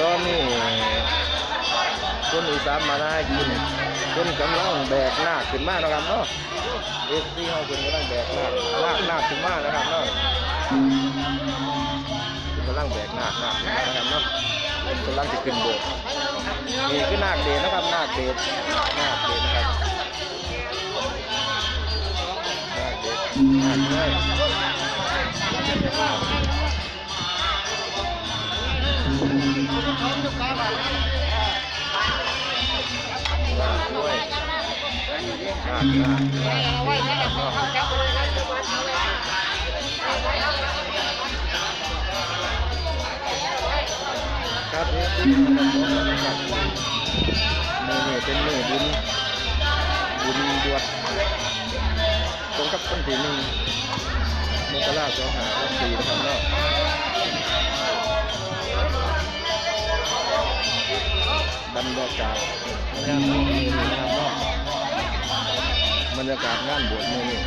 ตอนนี้คนอีสานมาได้กินคนกำลังแบกหน้าขึ้นมานะครับเนาะเอฟซีเขาคนกำลังแบกหน้าลากหน้าขึ้นมานะครับเนาะคนกำลังแบกหน้าหน้าขึ้นมานะครับเนาะคนกำลังจะขึ้นโบสถ์นี่คือนาเดชนะครับหนาเดชนาเดชนะครับนาเดชนาเลยนาคด้วยนา คนาคนาคเนาะครับนี่คือนะครับมือนี่เป็นมือบุญบุญบวชตรงกับวันที่หนึ่งมกราสองหาหกสี่นะครับเนาะ บรรยากาศงานบวชมือนี้นะครับเนาะบรรยากาศงานบวชมือนี้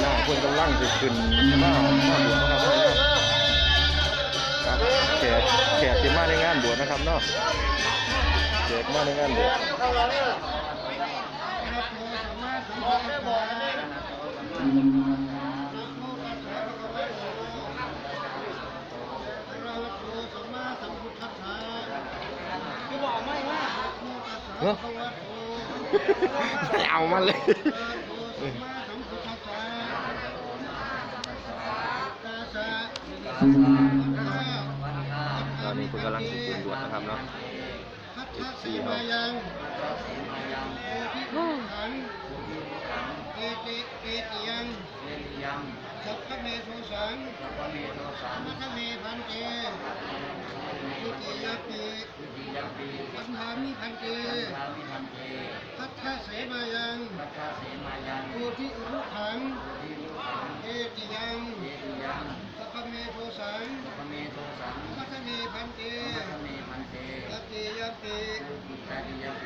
หน้าคนกำลังจะขึ้นหน้าหน้าบวชนะครับครับแขกแขกที่มาในงานบวชนะครับเนาะแขกมาในงานบวชเฮ้ย ไม่เอามันเลยตอนนี้คุณกำลังสิคุณบวชนะครับเนาะทัศสีมายังขันเอติเอติยังสัพพะเมโทสังมัทเมพันเตทุติยปิ ปัญหามิพันเตทัศเสมายังโอทิอุรุขังเอติยังสัพพะเมโทสังมัทเมพันเต ยติยติ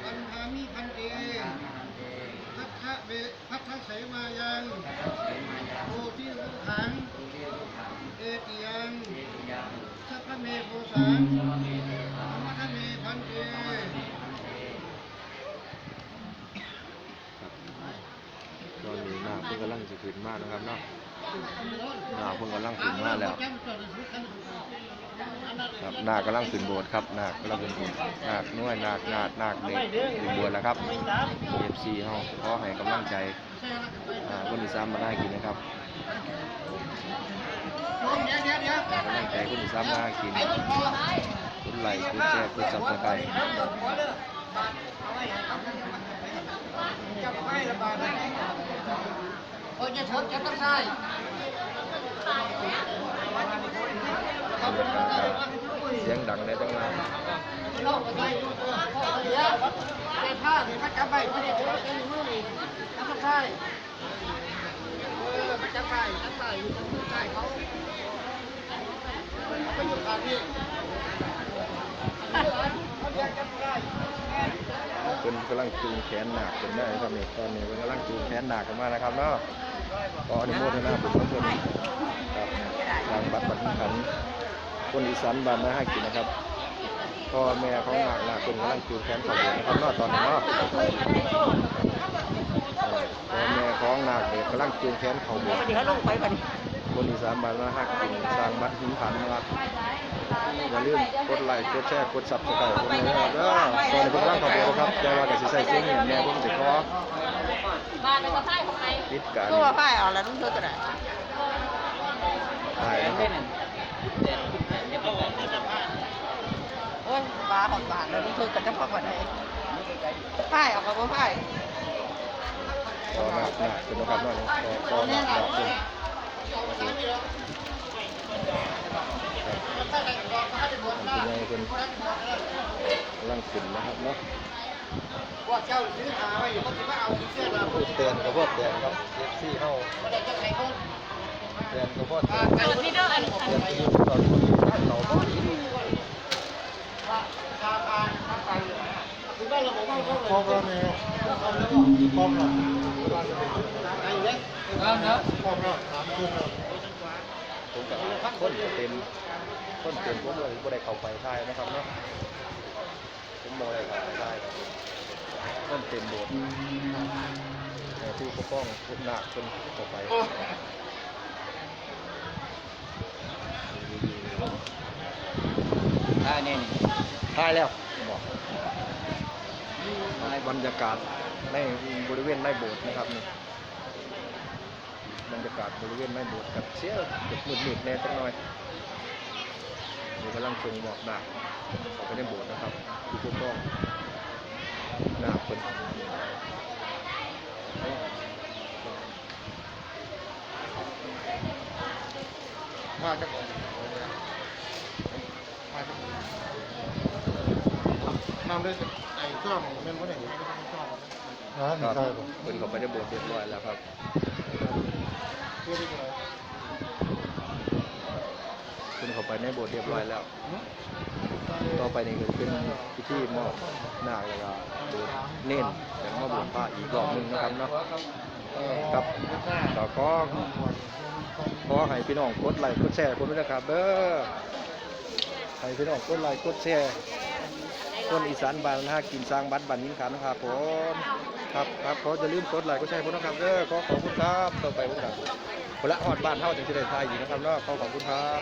ปัญหามิพันเตพัทธะเวพัทธะเสมายังโอทิรุขังเอติยังสัพพะเมโพสังมัทะเมพันเต ตอนนี้หน้าเพิ่งกำ ลังจะขึ้นมากนะครับเนาะหน้าเพิ่งกำลังขึ้นมากแล้วครับหน้ากำลังขึ้นโบสถ์ครับหน้ากำลังขึ้นโบสถ์หน้าน้อยหน้าหน้าหน้าเด็กขึ้นโบสถ์แล้วครับเอฟซีเฮาขอให้กำลังใจคนที่สามมาได้กินนะครับกำลังใจคนที่สามมากินกดไหลค์กดแชร์กดซับสไคร้จะชดจะต้องใช่เสียงดังในะโลกอะไรเดี๋ยวแต่ผ้าเนี่ยมันจับใบไม่ได้ ตัวเป็นมือนี่แล้วก็ใช่เออมันจับใบจับใบอยู่ตรงมือใต้เขาไปอยู่ขาที่เขาเรียกจับใบเป็นกำลังจูงแขนหนักเป็นได้ครับนี่ตอนนี้เป็นกำลังจูงแขนหนักกันมานะครับเนาะ ก็อนุโมทนาบุญกับเพิ่นครับทางบัตรบัตรขันคนอีสานบ้านนาให้กินนะครับพ่อแม่ของหนักหนักเป็นกำลังจูงแขนขาอยู่นะครับนาะตอนนี้นาะพ่อแม่ของหนักเด็กกำลังจูงแขนเขาอยู่เดี๋ยวลงไปบัดนี้คนอีสานบ้านนาให้กินสร้างบัตรหินขันนะครับอย่าลืมกดไลค์ กดแชร์ กดซับสไครต์ผมนะครับเด้อตอนนี้ผมกำลังเขอบคุณครับ แต่ว่าก็สิใส่เสียงเงียบแน่ผมสิขอ บ้านในกระไพ่ของใครปิดการก็ว่าไพ่เอาแล้วนุ่งเธอก็ได้ถ่ายนะครับโอ้ยบ้าหอดบานแล้วนุ่งเธอก็จะพอกันได้ไพ่เอากับว่าไพ่ขอหนักหนักเป็นนะครับหน่อยขอขอหนักหนักเป็นเป็นไงเป็นกำลังขึ้นนะครับเนาะ ว่าเจ้าซื้อหาไว้อยู่เขาจะมาเอาเสื้อเราพูดเตือนกับพวกเตือนครับเอฟซีเฮาไม่ได้จะใส่คนเตือนกับพวกเตือนเปิดที่เด้ออันเตือนที่ตอนคนบ้านเราบ่ดีชาพานทำไปคือบ้านเราบอกว่าเขาเลยพร้อมแล้วเนี่ยพร้อมแล้วพร้อมแล้วไอ้เล็กครับครับพร้อมแล้วถามคุณแล้วผมกับไคนจะเต็มคนเต็มผมเลยบ่ได้เข้าไปถ่ายนะครับเนาะผมบ่ได้เข้าไป ถ่นเต็มโบสถ์แต่ผู้ปกครองผู้หนักคนเข้าไปได้แน่นี่ถ่ายแล้วบอกบรรยากาศในบริเวณในโบสถ์นะครับนี่บรรยากาศบริเวณในโบสถ์กับเสียเด็กมืดๆแน่จังหน่อยเดี๋ยวกำลังทรงบอกหนักออกไปในโบสถ์นะครับผู้ปกครอง นักคนมาจากมาจากนำได้ไอ้ช่องเป็นว่าไหนช่องครับเพิ่นเขาไปได้โบสถ์เรียบร้อยแล้วครับเพิ่นเขาไปในโบสถ์เรียบร้อยแล้ว ต่อไปนี่ก็เป็นพิธีมอบหน้าคแล้วก็เน้นแต่มาบวชพระอีกรอบหนึ่งนะครับเนาะครับต่อก็ขอให้พี่น้องกดไลค์กดแชร์ผมด้วยนะครับเด้อให้พี่น้องกดไลค์กดแชร์คนอีสานบ้านนะฮะกินสร้างบัตรบันยิงขันนะครับผมครับครับขอจะลืมกดไลค์กดแชร์ผมนะครับเด้อขอขอบคุณครับต่อไปผมครับคนละฮอดบ้านเท่าจังสิได้ทายอยู่นะครับเนาะขอขอบคุณครับ